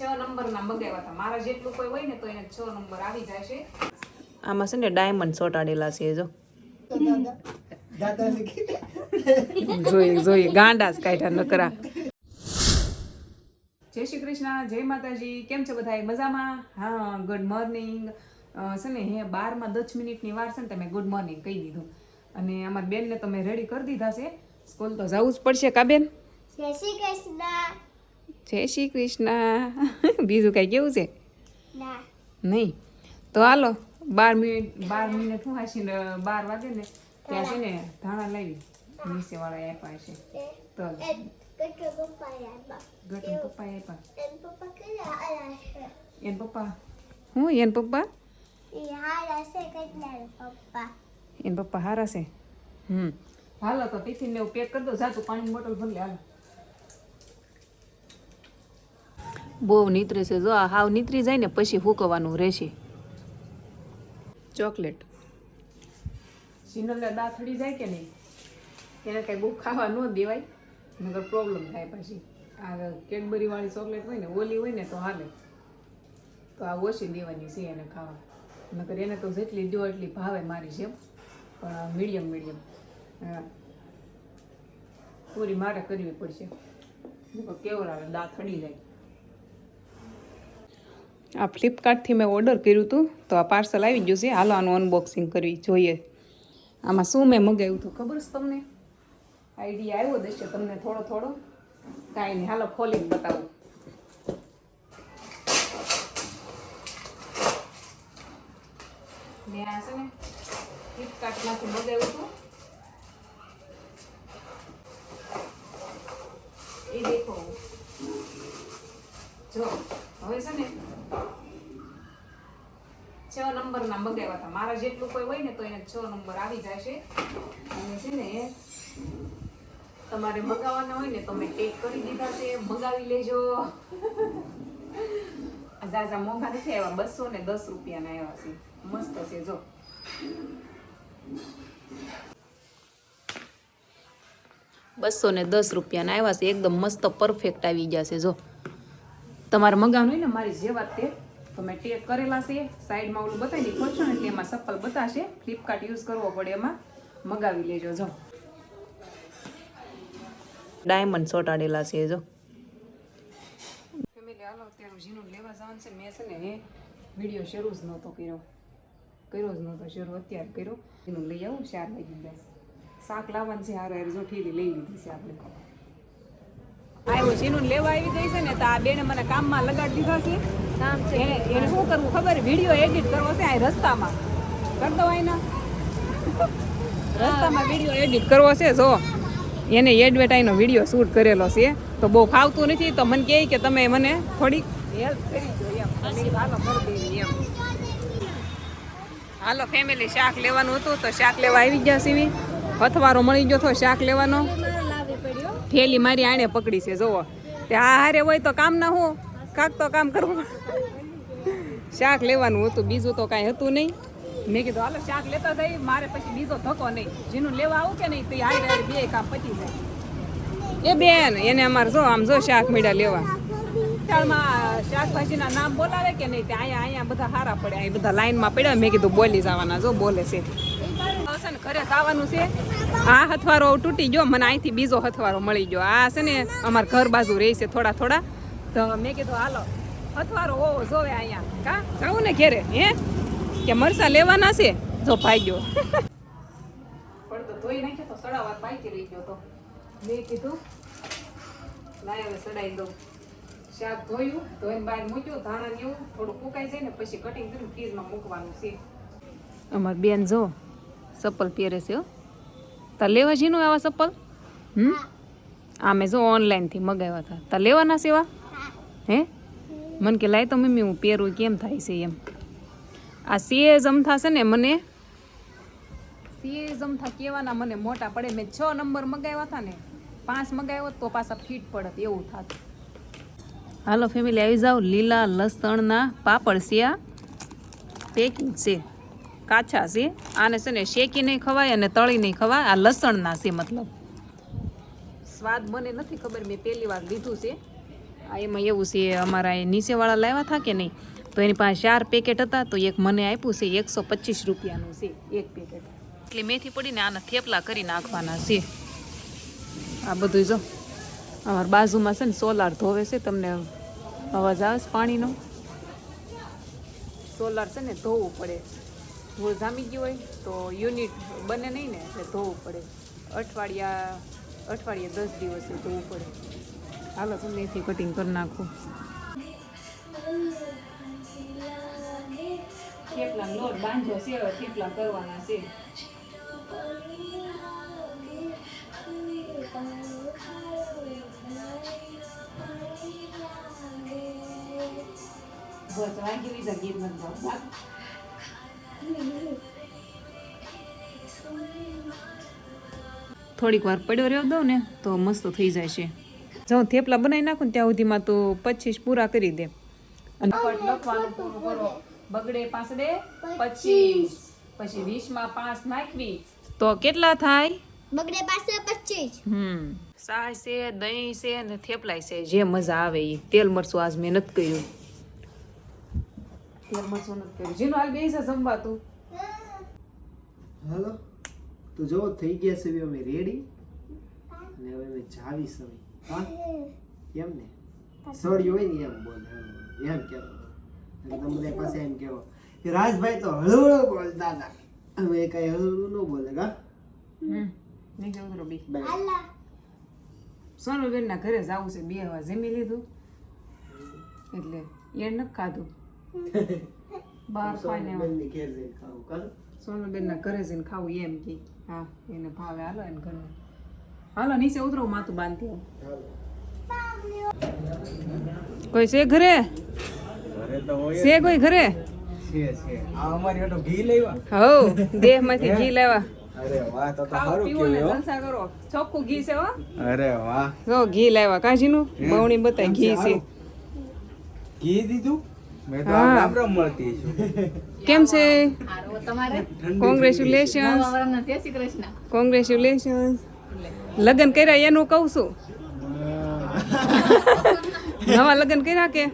છ નંબરના મગાવ્યા હતા. મારા જેટલું કોઈ હોય ને તો એને છ નંબર આવી જાય છે આમાં છે ને ડાયમંડ ચોટાડેલા છે જો. જોઈએ જોઈએ ગાંડા જ કાઢ્યા નકરા. જય શ્રી કૃષ્ણ જય માતાજી. કેમ છો બધા મજામાં? હા ગુડ મોર્નિંગ છે ને હે બારમાં દસ મિનિટની વાર છે ને તમે ગુડ મોર્નિંગ કહી દીધું. અને અમારી બેનને તમે રેડી કરી દીધા છે. સ્કૂલ તો જવું જ પડશે કા બેન? જય શ્રી કૃષ્ણ. જય શ્રી કૃષ્ણ. બીજું કાંઈ કેવું છે? નહીં. તો હાલો બાર મિનિટ બાર મિનિટ હું હાસીને બાર વાગે ને ત્યાં છે ને ધાણા લાવી. નીચે વાળા આપ્યા છે. તો ગટન પપ્પા આપ્યા. એન પપ્પા હું એન પપ્પા? એન પપ્પા હારા છે. હમ. હાલો તો ટિફિન ને એવું પેક કરી દો. જાતું પાણી બોટલ ભરી લે હાલો. બહુ નીતરે છે. જો હાવ નીતરી જાય ને, પછી ફૂકવાનું રહેશે. ચોકલેટ. સિનલને થડી જાય કે નહીં? એને કાંઈ બહુ ખાવા ન દેવાય નગર પ્રોબ્લેમ થાય પછી. આ કેડબરીવાળી ચોકલેટ હોય ને, ઓલી હોય ને, તો હાલે. તો આ ઓછી દેવાની છે એને ખાવા. નકર એને તો જેટલી દો એટલી ભાવે મારી છે પણ મીડિયમ મીડિયમ હા. પૂરી મારે કરવી પડશે. નકર કેવો આવે દાંત થડી જાય. આ ફ્લિપકાર્ટથી મેં ઓર્ડર કર્યું હતું. તો આ પાર્સલ આવી ગયું છે. હાલો, આનું અનબોક્સિંગ કરવી જોઈએ. આમાં શું મેં મગાવ્યું હતું ખબર છે તમને? આઈડિયા આવ્યો દેશે તમને થોડો થોડો. કાંઈ નહીં. હાલો, ખોલીને બતાવું. ને ફ્લિપકાર્ટમાંથી મગાવ્યું હતું. એ દેખો. જો હવે છે ને છ નંબરના મગાવ્યા હતા. મારા જેટલું કોઈ હોય ને તો એને છ નંબર આવી છે અને છે ને, તમારે મગાવવાના હોય ને તમે ટેક કરી દીધા છે. મગાવી લેજો. ઝાઝા મોંઘા નથી આવ્યા. બસો ને દસ રૂપિયાના આવ્યા છે. મસ્ત છે, જો. બસો ને દસ રૂપિયાના આવ્યા છે. એકદમ મસ્ત પરફેક્ટ આવી ગયા છે, જો. તમારે મગાવવાનું હોય ને, મારી જેવા તે તો મેં ટેગ કરેલા છે સાઈડમાં ઓલું બતાવી ખોલશો ને એટલે એમાં સપ્પલ બતાશે. ફ્લિપકાર્ટ યુઝ કરવો પડે એમાં. મગાવી લેજો જો. ડાયમંડ ચોટાડેલા છે જો. ફેમિલી હાલો અત્યારે જીનું લેવા જવાનું છે. મેં છે ને એ વીડિયો શરૂ જ નહોતો કર્યો. કર્યો જ નહોતો શરૂ અત્યારે કર્યો. એનું લઈ આવું ચાર વાગી જાય શાક લાવવાનું છે હારે હારે જો ઠીલી લઈ લીધી છે આપણે. આવ્યો જીનું લેવા આવી ગઈ છે ને તો આ બેને મને કામમાં લગાડી દીધા છે. કામ છે. એને એને શું કરવું ખબર? વીડિયો એડિટ કરવો છે આ રસ્તામાં. કર દો એના રસ્તામાં વીડિયો એડિટ કરવો છે જો. એને એડવર્ટાઈનો વીડિયો શૂટ કરેલો છે. તો બહુ ફાવતું નથી. તો મને કહે કે તમે મને થોડીક હેલ્પ કરી દો એમ. હાલો કરી દેવી એમ. હાલો ફેમિલી શાક લેવાનું હતું તો શાક લેવા આવી ગયા સીવી અથવારો મળી ગયો તો શાક લેવાનો. થેલી મારી આણે પકડી છે જોવો તે આ હારે હોય તો કામ ના હું. કાક તો કામ કરવું શાક લેવાનું હતું, બીજું તો કાંઈ હતું નહીં. મેં કીધું, હાલો, શાક લેતા જઈ મારે પછી બીજો થકો નહીં. જેનું લેવા આવું કે નહીં, તો હારે હારે બે કામ પતી જાય. એ બેન, એને અમારે જો, આમ જો શાક મીડા લેવા. વિશાળમાં શાકભાજીના નામ બોલાવે કે નહીં, તે અહીંયા અહીંયા બધા સારા પડે, અહીં બધા લાઈનમાં પડ્યા. મેં કીધું, બોલી જવાના, જો બોલે છે. છે ને, ઘરે જવાનું છે. આ હથવારો તૂટી ગયો, મને અહીંથી બીજો હથવારો મળી ગયો. આ છે ને, અમારા ઘર બાજુ રહેશે થોડા થોડા. તો મેં કીધું હાલો અથવારો ઓવો જોવે અહીંયા. કા? જાવું ને ઘેરે? હે? કે મરસા લેવાના છે? જો ભાઈ ગયો. તો ધોઈ નાખ્યો તો સડાવા બાકી રહી ગયો તો. મેં કીધું લાય હવે સડાઈ દઉં. શાક ધોયું ધોઈને બહાર મૂક્યું ધાણા એવું થોડું કુકાઈ જાય ને પછી કટિંગ કરીને ફ્રીજમાં મૂકવાનું છે. અમાર બેન જો ચપ્પલ પહેરે છે હો. તા લેવા જીનું આવા ચપ્પલ? હમ? આ મેં જો ઓનલાઈનથી મગાવ્યા હતા. તા લેવાના છે એવા? હે? મને કે, લાય તો મમ્મી, હું પહેરું, કેમ થાય છે એમ. આ સીએ જમથા છે ને મને સીએ જમથા કેવાના મને મોટા પડે. મેં છ નંબર મગાવ્યા હતા ને, પાંચ મગાવ્યો તો પાછા ફીટ પડત, એવું થાત. હાલો ફેમિલી આવી જાઓ. લીલા લસણના પાપડ છે પેકિંગ છે. કાચા છે. આને છે ને શેકી નહીં ખવાય અને તળી નહીં ખવાય. આ લસણના છે મતલબ. સ્વાદ મને નથી ખબર, મેં પહેલી વાર લીધું છે. એમાં એવું છે, અમારા એ નીચેવાળા લાવ્યા હતા કે નહીં? તો એની પાસે ચાર પેકેટ હતા, તો એક મને આપ્યું છે, એકસો પચીસ રૂપિયાનું છે, એક પેકેટ એટલે મેથી પડીને આના થેપલા કરી નાખવાના છે. આ બધું જો, અમારા બાજુમાં છે ને સોલાર ધોવે છે, તમને અવાજ આવે છે પાણીનો? સોલાર છે ને ધોવું પડે. ધૂળ જામી ગયું હોય તો યુનિટ બને નહીં ને એટલે ધોવું પડે. અઠવાડિયા, અઠવાડિયે દસ દિવસે ધોવું પડે. હાલો એથી કટિંગ કરી નાખું. થેપલા લોટ બાંધો છે હવે થેપલા કરવાના છે? બસ વાગી ગીત નથી. થોડીક વાર પડ્યો રહ્યો દઉં ને તો મસ્ત થઈ જાય છે. જો થેપલા બનાવી નાખું ને ત્યાં સુધીમાં તો પચીસ પૂરા કરી દે. અને લખવાનું પૂરું કરો. બગડે પાસડે પચીસ. પછી વીસમાં પાંચ નાખવી. તો કેટલા થાય? બગડે પાસે પચીસ. હમ. સાસ છે દહીં છે અને થેપલાય છે. જે મજા આવે એ તેલ મરચું આજ મેં નથી કર્યું. તેલ મરચું નથી કર્યું. જેનું હાલ બે છે જમવા તું હાલો. તો જો થઈ ગયા છે અમે રેડી અને હવે અમે જાવી છે હવે. હા એમ ને? સોરી હોય ને એમ બોલે એમ કહેતો તમને તમે બધા પાસે એમ કહેવો કે રાજભાઈ તો હળવળો બોલતા હતા. અમે કઈ હળવળું ન બોલે કા સોનુબેન ના ઘરે જવું છે બે હવા જમી લીધું. એટલે એ નથી ખાધું. બહાર કા સોનુબેન ના ઘરે જઈને ખાવું એમ કે. હા એને ભાવે હાલો એને ઘરે હાલો નીચે ઉતરો માથું બાંધતી કોઈ છે ઘરે? છે કોઈ ઘરે? છે છે. આ અમારી હાટુ ઘી લાવ્યા હવ દેહમાંથી ઘી લેવા. અરે વાહ તો તો ખાઓ સારું પીવો ને કેવું જલસા કરો. ચોખ્ખું ઘી છે હો. અરે વાહ. જો ઘી લાવ્યા કાજીનું? બવણી બતાય ઘી છે. ઘી દીધું? કેમ છે? કોંગ્રેચ્યુલેશન કોંગ્રેચ્યુલેશન લગ્ન કર્યા એનું કહું છું. નવા લગ્ન કર્યા કે?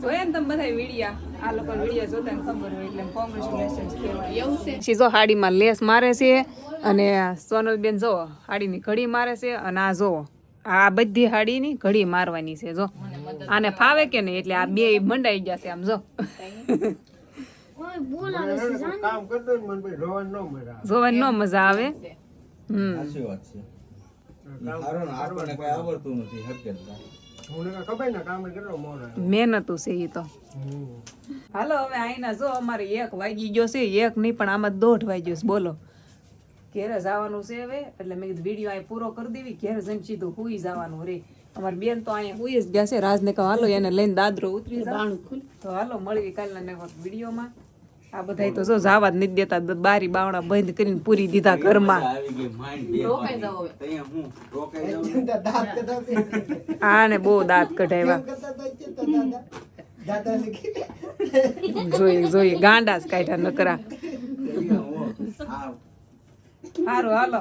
જોયા ને તમે બધા વિડિયા આ લોકો વિડિયા જોતા ને ખબર હોય એટલે કોંગ્રેચ્યુલેશન કહેવાય. એવું છે. પછી હાડીમાં લેસ મારે છે અને સોનલબેન જો હાડીની ઘડી મારે છે અને આ જો આ બધી હાડીની ઘડી મારવાની છે જો. આને ફાવે કે નહીં એટલે આ બે મંડાઈ ગયા છે આમ જો. કામ કરતો ને મને પછી રોવાનું ન જોવાની ન મજા આવે. સાચી વાત છે. આપણને કઈ આવડતું નથી મહેનતું છે એ તો. હાલો હવે આઈના જો અમારે એક વાગી ગયો છે એક નહીં પણ આમાં દોઢ વાગ્યો છે બોલો. ઘેરે જવાનું છે હવે એટલે મેં કીધું વીડિયો અહીં પૂરો કરી દેવી ઘેરે જઈને સીધું હુઈ જવાનું રે. અમારી બેન તો અહીંયા હુઈ જ ગયા છે રાજને કહો હાલો એને લઈને દાદરો ઉતરી જાવ તો હાલો મળવી કાલના વીડિયો વિડીયોમાં. આ બધા તો જો જાવા જ નથી દેતા બારી બાવણા બંધ કરીને પૂરી દીધા ઘરમાં. હા આને બહુ દાંત કઢાવ્યા. જોઈ ને જોઈએ ગાંડા જ કાઢ્યા નકરા. સારું હાલો.